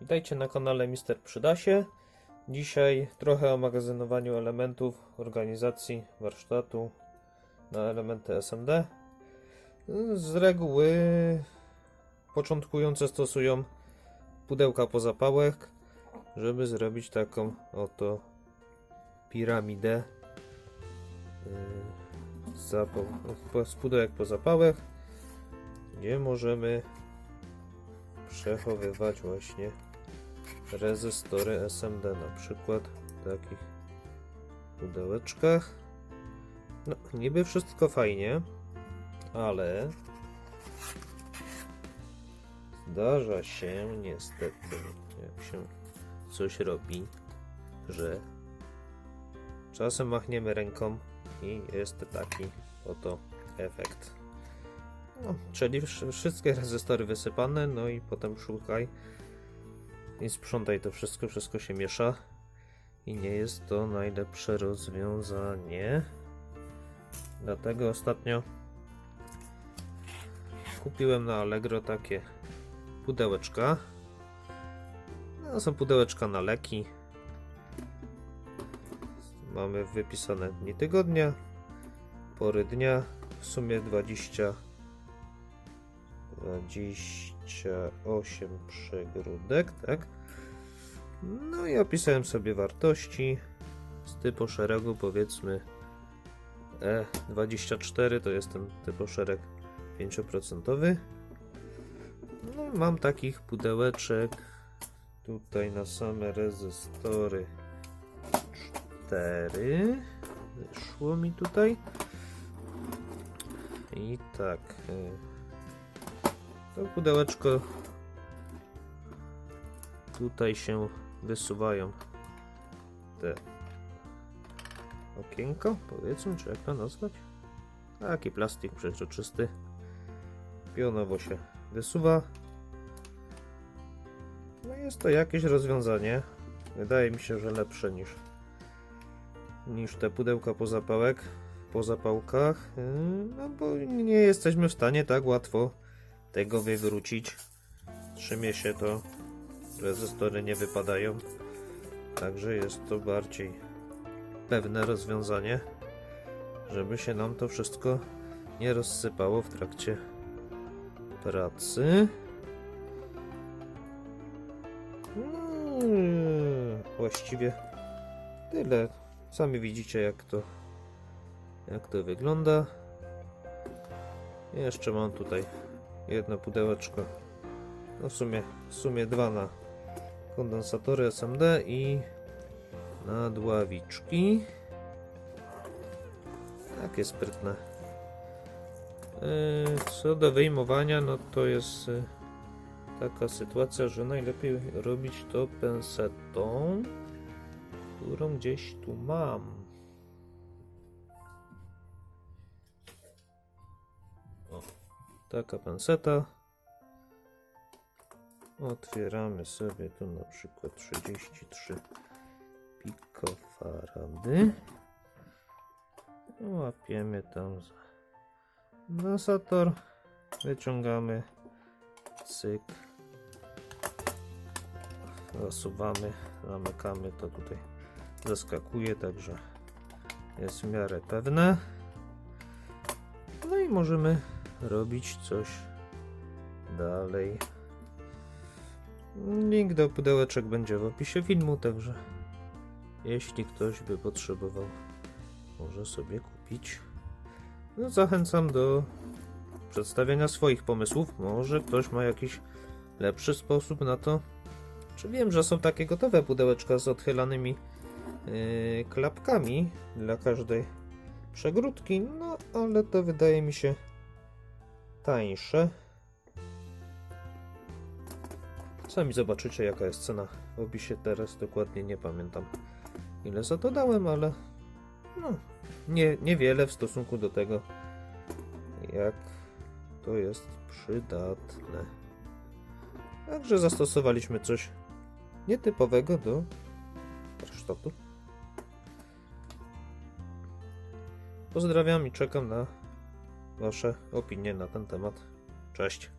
Witajcie na kanale Mister Przydasie. Dzisiaj trochę o magazynowaniu elementów organizacji warsztatu na elementy SMD. Z reguły początkujące stosują pudełka po zapałek, żeby zrobić taką oto piramidę yy, z z pudełek po zapałek, gdzie możemy przechowywać właśnie rezystory SMD na przykład w takich pudełeczkach. No, niby wszystko fajnie, ale zdarza się niestety, jak się coś robi, że czasem machniemy ręką i jest taki oto efekt. No, czyli wsz- wszystkie rezystory wysypane, no i potem szukaj i sprzątaj to wszystko, wszystko się miesza i nie jest to najlepsze rozwiązanie. Dlatego ostatnio kupiłem na Allegro takie pudełeczka. No, są pudełeczka na leki. Mamy wypisane dni tygodnia, pory dnia, w sumie 20 28 przegródek, tak? No i opisałem sobie wartości z typu szeregu, powiedzmy E24 to jest ten typu szereg 5%. No mam takich pudełeczek tutaj na same rezystory 4 wyszło mi tutaj i tak y, to pudełeczko tutaj się wysuwają te okienko, powiedzmy, czy jak to nazwać? Taki plastik przezroczysty. Pionowo się wysuwa. No jest to jakieś rozwiązanie. Wydaje mi się, że lepsze niż niż te pudełka po zapałek, po zapałkach, yy, no bo nie jesteśmy w stanie tak łatwo tego wywrócić. Trzymie się to, rezystory nie wypadają, także jest to bardziej pewne rozwiązanie, żeby się nam to wszystko nie rozsypało w trakcie pracy. No, właściwie tyle. Sami widzicie jak to jak to wygląda. Jeszcze mam tutaj jedno pudełeczko. No w sumie, w sumie dwa na kondensatory SMD i na dławiczki. Takie sprytne. Yy, Co do wyjmowania, no to jest yy, taka sytuacja, że najlepiej robić to pensetą, którą gdzieś tu mam. Taka penseta. Otwieramy sobie tu na przykład 33 pikofarady. Łapiemy tam za. Wyciągamy. Cyk. Zasuwamy, zamykamy to tutaj. Zaskakuje, także jest w miarę pewne. No i możemy robić coś dalej. Link do pudełeczek będzie w opisie filmu, także jeśli ktoś by potrzebował, może sobie kupić. No, zachęcam do przedstawiania swoich pomysłów. Może ktoś ma jakiś lepszy sposób na to. Czy wiem, że są takie gotowe pudełeczka z odchylanymi yy, klapkami dla każdej przegródki, no ale to wydaje mi się tańsze. Sami zobaczycie jaka jest cena w opisie teraz, dokładnie nie pamiętam ile za to dałem, ale no, nie, niewiele w stosunku do tego jak to jest przydatne. Także zastosowaliśmy coś nietypowego do warsztatu. Pozdrawiam i czekam na Wasze opinie na ten temat. Cześć.